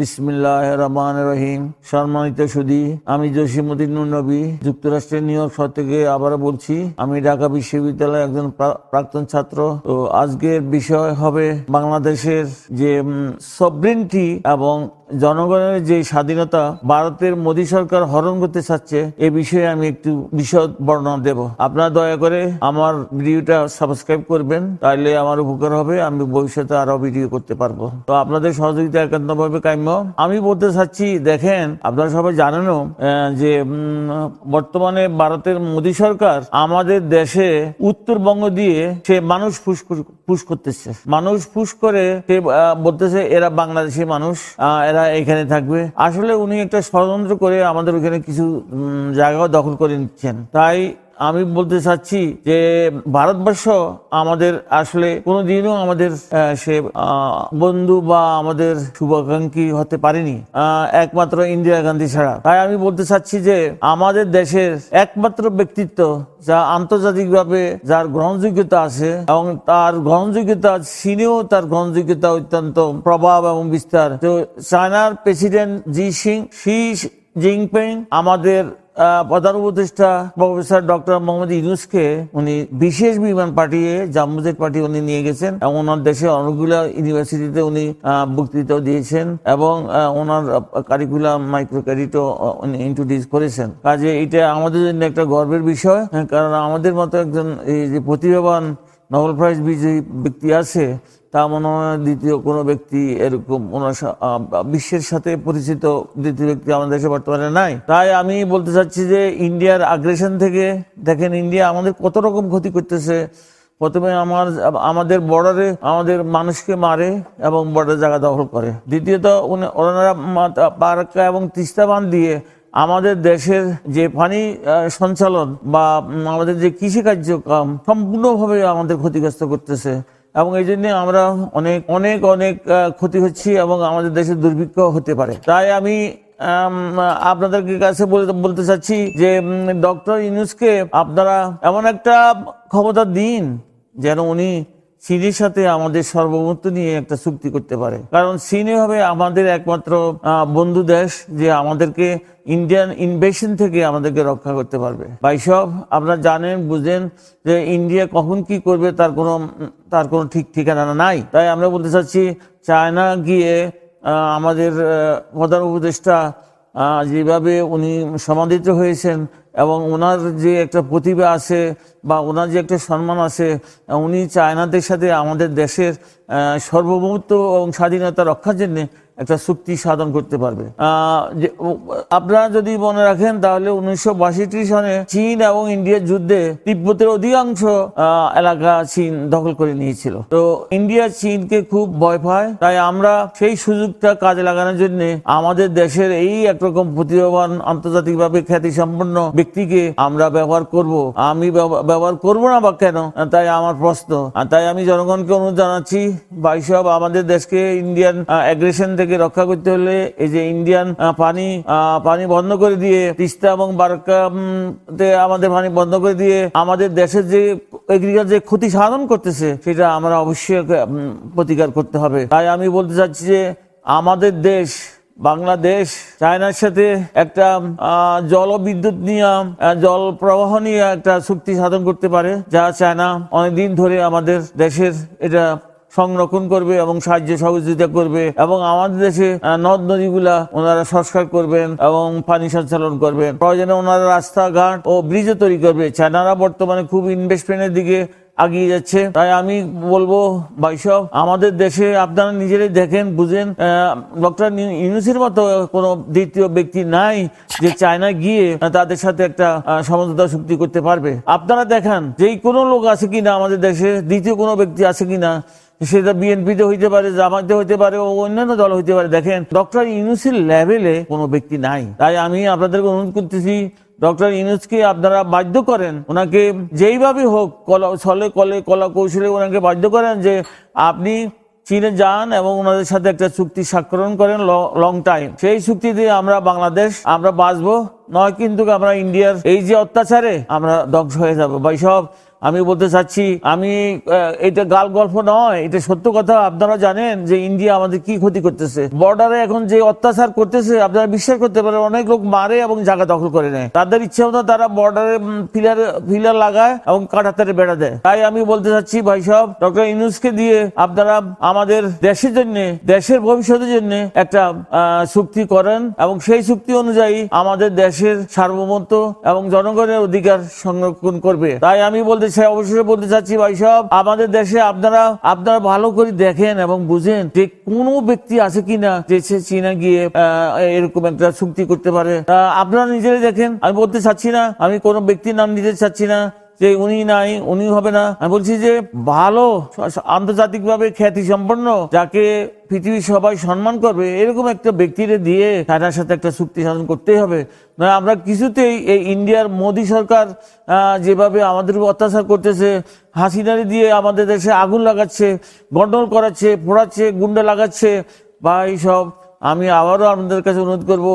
বিসমিল্লাহ রহমান রহিম। সম্মানিত সুদী, আমি জসিমুদ্দিন নবী যুক্তরাষ্ট্রের নিউ ইয়র্ক শহর থেকে আবারও বলছি, আমি ঢাকা বিশ্ববিদ্যালয়ের একজন প্রা- প্রাক্তন ছাত্র। তো আজকের বিষয় হবে বাংলাদেশের যে সবরিনটি এবং জনগণের যে স্বাধীনতা ভারতের মোদী সরকার হরণ করতে চাচ্ছে এ বিষয়ে আমি একটু বিশদ বর্ণনা দেব। আপনারা দয়া করে আমার ভিডিওটা সাবস্ক্রাইব করবেন তাহলে আমার উপকার হবে আমি ভবিষ্যতে আরও ভিডিও করতে পারব। তো আপনাদের সহযোগিতা একান্তভাবে কাম্য। আমি বলতে চাচ্ছি দেখেন আপনারা সবাই জানেনও যে বর্তমানে ভারতের মোদী সরকার আমাদের দেশে উত্তরবঙ্গ দিয়ে সে মানুষ ফুস করতেছে। মানুষ ফুস করে সে বলতেছে এরা বাংলাদেশি মানুষ আহ, এরা এখানে থাকবে। আসলে উনি একটা ষড়যন্ত্র করে আমাদের ওখানে কিছু জায়গাও দখল করে নিচ্ছেন। তাই আমি বলতে চাচ্ছি যে ভারতবর্ষ আমাদের আসলে কোনোদিনও আমাদের সে বন্ধু বা আমাদের শুভাকাঙ্ক্ষী হতে পারেনি একমাত্র ইন্দিরা গান্ধী ছাড়া। তাই আমি বলতে চাচ্ছি যে আমাদের দেশের একমাত্র ব্যক্তিত্ব যা আন্তর্জাতিকভাবে যার গ্রহণযোগ্যতা আছে এবং তার গ্রহণযোগ্যতা চীনেও তার গ্রহণযোগ্যতা অত্যন্ত প্রভাব এবং বিস্তার। তো চায়নার প্রেসিডেন্ট জি সিং, শি জিনপিং আমাদের প্রধান উপদেষ্টা প্রফেসর ডক্টর মোহাম্মদ ইউনুসকে উনি বিশেষ বিমান পাঠিয়ে জাম্বুজেট পাঠিয়ে উনি নিয়ে গেছেন এবং ওনার দেশে অনেকগুলো ইউনিভার্সিটিতে উনি বক্তৃতাও দিয়েছেন এবং ওনার কারিকুলাম মাইক্রো ক্রেডিটও উনি ইন্ট্রোডিউস করেছেন। কাজে এটা আমাদের জন্য একটা গর্বের বিষয় হ্যাঁ, কারণ আমাদের মতো একজন এই যে প্রতিভাবান নোবেল প্রাইজ বিজয়ী ব্যক্তি আছে, তা মনে হয় দ্বিতীয় কোনো ব্যক্তি এরকম ওনার বিশ্বের সাথে পরিচিত দ্বিতীয় ব্যক্তি আমাদের দেশে বর্তমানে নাই। তাই আমি বলতে চাচ্ছি যে ইন্ডিয়ার আগ্রেশন থেকে, দেখেন ইন্ডিয়া আমাদের কত রকম ক্ষতি করতেছে। প্রথমে আমার, আমাদের বর্ডারে আমাদের মানুষকে মারে এবং বর্ডার জায়গা দখল করে। দ্বিতীয়ত ওনারা পারাক্কা এবং তিস্তা বান দিয়ে আমাদের দেশের যে পানি সঞ্চালন বা আমাদের যে কৃষি কার্যক্রম সম্পূর্ণভাবে আমাদের ক্ষতিগ্রস্ত করতেছে এবং এই জন্য আমরা অনেক অনেক অনেক ক্ষতি হচ্ছি এবং আমাদের দেশে দুর্ভিক্ষ হতে পারে। তাই আমি আপনাদেরকে কাছে বলতে চাচ্ছি যে ডক্টর ইউনুসকে আপনারা এমন একটা ক্ষমতা দিন যেন উনি চীনের সাথে আমাদের সর্বমত্ব নিয়ে একটা চুক্তি করতে পারে। কারণ চীনই হবে আমাদের একমাত্র বন্ধু দেশ যে আমাদেরকে ইন্ডিয়ান ইনভেশন থেকে আমাদেরকে রক্ষা করতে পারবে। ভাই সব আপনারা জানেন, বুঝেন যে ইন্ডিয়া কখন কি করবে তার কোনো তার কোনো ঠিক ঠিকানা নাই। তাই আমরা বলতে চাচ্ছি, চায়না গিয়ে আমাদের প্রধান উপদেষ্টা যেভাবে উনি সমাদিত হয়েছেন এবং ওনার যে একটা প্রতিভা আছে বা ওনার যে একটা সম্মান আছে, উনি চায়নাদের সাথে আমাদের দেশের সার্বভৌমত্ব এবং স্বাধীনতা রক্ষার জন্য একটা চুক্তি সাধন করতে পারবে। আপনারা যদি মনে রাখেন, তাহলে উনিশশো বাষট্টি সনে চীন এবং ইন্ডিয়ার যুদ্ধে তিব্বতের অধিকাংশ এলাকা চীন দখল করে নিয়েছিল। তো ইন্ডিয়া চীনকে খুব ভয় পায়। তাই আমরা সেই সুযোগটা কাজে লাগানোর জন্য আমাদের দেশের এই একরকম প্রতিভাবান আন্তর্জাতিকভাবে খ্যাতি সম্পন্ন ব্যক্তিকে আমরা ব্যবহার করব। আমি ব্যব- ব্যবহার করব না বা কেন? তাই আমার প্রশ্ন। তাই আমি জনগণকে অনুরোধ জানাচ্ছি বাইসব আমাদের দেশকে ইন্ডিয়ান অ্যাগ্রেশন থেকে রক্ষা করতে হলে এই যে ইন্ডিয়ান পানি পানি বন্ধ করে দিয়ে তিস্তা এবং বারকা উম, তে আমাদের পানি বন্ধ করে দিয়ে আমাদের দেশের যে এগ্রিকালচার যে ক্ষতি সাধন করতেছে সেটা আমরা অবশ্যই প্রতিকার করতে হবে। তাই আমি বলতে চাচ্ছি যে আমাদের দেশ বাংলাদেশ, চায়নার সাথে একটা জলবিদ্যুৎ নিয়ে জল প্রবাহ নিয়ে একটা চুক্তি সাধন করতে পারে, যা চায়না অনেকদিন ধরে আমাদের দেশের এটা সংরক্ষণ করবে এবং সাহায্য সহযোগিতা করবে এবং আমাদের দেশে নদ নদীগুলা ওনারা সংস্কার করবেন এবং পানি সঞ্চালন করবেন। প্রয়োজনে ওনারা রাস্তাঘাট ও ব্রিজও তৈরি করবে। চায়নারা বর্তমানে খুব ইনভেস্টমেন্টের দিকে আগিয়ে যাচ্ছে। তাই আমি বলব ভাইসব আমাদের দেশে আপনারা নিজেরাই দেখেন, বুঝেন ডক্টর ইউনুসের মতো কোনো দ্বিতীয় ব্যক্তি নাই যে চায়না গিয়ে তাদের সাথে একটা সমঝোতা চুক্তি করতে পারবে। আপনারা দেখান যে কোনো লোক আছে কিনা আমাদের দেশে, দ্বিতীয় কোনো ব্যক্তি আছে কিনা সেটা বিএনপিতে হইতে পারে জামাতে হইতে পারে ও অন্যান্য দল হইতে পারে। দেখেন, ডক্টর ইউনুসের লেভেলে কোনো ব্যক্তি নাই। তাই আমি আপনাদেরকে অনুরোধ করতেছি ডক্টর ইউনুসকে আপনারা বাধ্য করেন, ওনাকে যেইভাবে হোক কলা, ছলে কলে, কলা কৌশলে ওনাকে বাধ্য করেন যে আপনি চীনে যান এবং ওনাদের সাথে একটা চুক্তি স্বাক্ষরণ করেন লং টাইম সেই চুক্তি দিয়ে আমরা বাংলাদেশ, আমরা বাঁচবো। নয় কিন্তু আমরা ইন্ডিয়ার এই যে অত্যাচারে আমরা ধ্বংস হয়ে যাব। ভাই, সব আমি বলতে চাচ্ছি, আমি এটা গাল গল্প নয়, এটা সত্য কথা। আপনারা জানেন যে ইন্ডিয়া আমাদের কি ক্ষতি করতেছে। বর্ডারে এখন যে অত্যাচার করতেছে, আপনারা বিশ্বাস করতে পারেন, অনেক লোক মারে এবং জায়গা দখল করে নেয়। তাদের ইচ্ছা মতো তারা বর্ডারে ফিলার ফিলার লাগায় এবং কাটাতারে বেড়া দেয়। তাই আমি বলতে চাচ্ছি, ভাই সাহেব, ডক্টর ইনুসকে দিয়ে আপনারা আমাদের দেশের জন্য, দেশের ভবিষ্যতের জন্য একটা চুক্তি করেন এবং সেই চুক্তি অনুযায়ী আমাদের দেশের সার্বভৌমত্ব এবং জনগণের অধিকার সংরক্ষণ করবে। তাই আমি বলতে চাই অবশ্যই বলতে চাচ্ছি ভাই সব আমাদের দেশে আপনারা আপনারা ভালো করে দেখেন এবং বুঝেন যে কোনো ব্যক্তি আছে কিনা যে সে চীনা গিয়ে এরকম একটা চুক্তি করতে পারে। আপনারা নিজেরাই দেখেন, আমি বলতে চাচ্ছি না, আমি কোনো ব্যক্তির নাম নিতে চাচ্ছি না। যে উনি নাই উনি হবে না। আমি বলছি যে, ভালো আন্তর্জাতিক ভাবে খ্যাতি সম্পন্ন যাকে পৃথিবীর সবাই সম্মান করবে, এরকম একটা ব্যক্তিরে দিয়ে তার সাথে একটা চুক্তি সাধন করতেই হবে। না, আমরা কিছুতেই এই ইন্ডিয়ার মোদী সরকার যেভাবে আমাদের উপর অত্যাচার করতেছে, হাসিনারি দিয়ে আমাদের দেশে আগুন লাগাচ্ছে গন্ডল করাচ্ছে, পোড়াচ্ছে, গুন্ডা লাগাচ্ছে, বা এইসব, আমি আবারও আপনাদের কাছে অনুরোধ করব,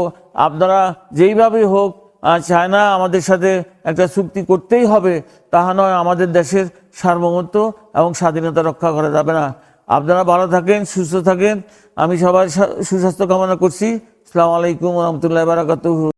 আপনারা যেইভাবেই হোক আহ, চায়না আমাদের সাথে একটা চুক্তি করতেই হবে। তাহা নয় আমাদের দেশের সার্বভৌমত্ব এবং স্বাধীনতা রক্ষা করা যাবে না। আপনারা ভালো থাকেন সুস্থ থাকেন। আমি সবার সুস্বাস্থ্য কামনা করছি। আসসালামু আলাইকুম রহমতুল্লাহ বারাকাতুহ।